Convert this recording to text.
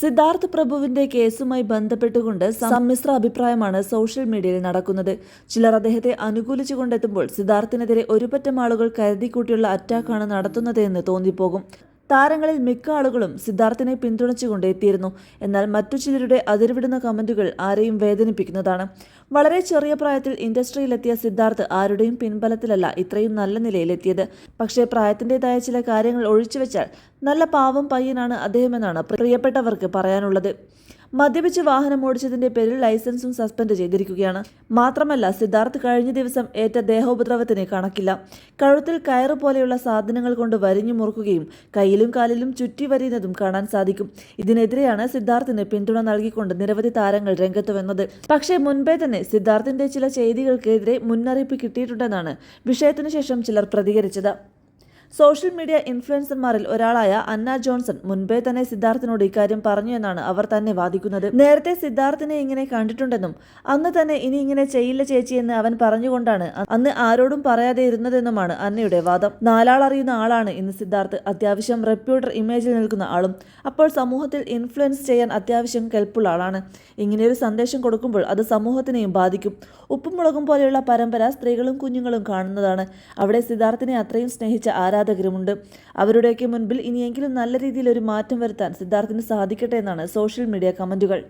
സിദ്ധാർത്ഥ് പ്രഭുവിന്റെ കേസുമായി ബന്ധപ്പെട്ടുകൊണ്ട് സമ്മിശ്ര അഭിപ്രായമാണ് സോഷ്യൽ മീഡിയയിൽ നടക്കുന്നത്. ചിലർ അദ്ദേഹത്തെ അനുകൂലിച്ചു കൊണ്ടെത്തുമ്പോൾ സിദ്ധാർത്ഥിനെതിരെ ഒരുപറ്റം ആളുകൾ കരുതിക്കൂട്ടിയുള്ള അറ്റാക്കാണ് നടത്തുന്നത് എന്ന് തോന്നിപ്പോകും. താരങ്ങളിൽ മിക്ക ആളുകളും സിദ്ധാർത്ഥിനെ പിന്തുണച്ചുകൊണ്ട് എത്തിയിരുന്നു എന്നാൽ മറ്റു ചിലരുടെ അതിർവിടുന്ന കമന്റുകൾ ആരെയും വേദനിപ്പിക്കുന്നതാണ്. വളരെ ചെറിയ പ്രായത്തിൽ ഇൻഡസ്ട്രിയിലെത്തിയ സിദ്ധാർത്ഥ് ആരുടെയും പിൻബലത്തിലല്ല ഇത്രയും നല്ല നിലയിലെത്തിയത്. പക്ഷേ പ്രായത്തിന്റെതായ ചില കാര്യങ്ങൾ ഒഴിച്ചുവെച്ചാൽ നല്ല പാവം പയ്യനാണ് അദ്ദേഹമെന്നാണ് പ്രിയപ്പെട്ടവർക്ക് പറയാനുള്ളത്. മദ്യപിച്ച് വാഹനം ഓടിച്ചതിന്റെ പേരിൽ ലൈസൻസും സസ്പെൻഡ് ചെയ്തിരിക്കുകയാണ്. മാത്രമല്ല സിദ്ധാർത്ഥ് കഴിഞ്ഞ ദിവസം ഏറ്റ ദേഹോപദ്രവത്തിന് കണക്കില്ല. കഴുത്തിൽ കയറ് പോലെയുള്ള സാധനങ്ങൾ കൊണ്ട് വരിഞ്ഞു മുറുക്കുകയും കയ്യിലും കാലിലും ചുറ്റി വരിയുന്നതും കാണാൻ സാധിക്കും. ഇതിനെതിരെയാണ് സിദ്ധാർത്ഥിന് പിന്തുണ നൽകിക്കൊണ്ട് നിരവധി താരങ്ങൾ രംഗത്ത് വന്നത് പക്ഷേ മുൻപേ തന്നെ സിദ്ധാർത്ഥിന്റെ ചില ചെയ്തികൾക്കെതിരെ മുന്നറിയിപ്പ് കിട്ടിയിട്ടുണ്ടെന്നാണ് വിഷയത്തിനു ശേഷം ചിലർ പ്രതികരിച്ചത്. സോഷ്യൽ മീഡിയ ഇൻഫ്ലുവൻസർമാരിൽ ഒരാളായ അന്ന ജോൺസൺ മുൻപേ തന്നെ സിദ്ധാർത്ഥിനോട് ഇക്കാര്യം പറഞ്ഞു എന്നാണ് അവർ തന്നെ വാദിക്കുന്നത്. നേരത്തെ സിദ്ധാർത്ഥിനെ ഇങ്ങനെ കണ്ടിട്ടുണ്ടെന്നും അന്ന് തന്നെ ഇനി ഇങ്ങനെ ചെയ്യില്ല ചേച്ചി എന്ന് അവൻ പറഞ്ഞുകൊണ്ടാണ് അന്ന് ആരോടും പറയാതെ ഇരുന്നതെന്നുമാണ് അന്നയുടെ വാദം. നാലാൾ അറിയുന്ന ആളാണ് ഇന്ന് സിദ്ധാർത്ഥ്. അത്യാവശ്യം റെപ്യൂട്ടർ ഇമേജിൽ നിൽക്കുന്ന ആളും അപ്പോൾ സമൂഹത്തിൽ ഇൻഫ്ലുവൻസ് ചെയ്യാൻ അത്യാവശ്യം കെൽപ്പുള്ള ആളാണ്. ഇങ്ങനെയൊരു സന്ദേശം കൊടുക്കുമ്പോൾ അത് സമൂഹത്തിനെയും ബാധിക്കും. ഉപ്പും മുളകും പോലെയുള്ള പരമ്പര സ്ത്രീകളും കുഞ്ഞുങ്ങളും കാണുന്നതാണ്. അവിടെ സിദ്ധാർത്ഥിനെ അത്രയും സ്നേഹിച്ച ആരാധകരുമുണ്ട് അവരുടെയൊക്കെ മുൻപിൽ ഇനിയെങ്കിലും നല്ല രീതിയിൽ ഒരു മാറ്റം വരുത്താൻ സിദ്ധാർത്ഥിന് സാധിക്കട്ടെ എന്നാണ് സോഷ്യൽ മീഡിയ കമന്റുകൾ.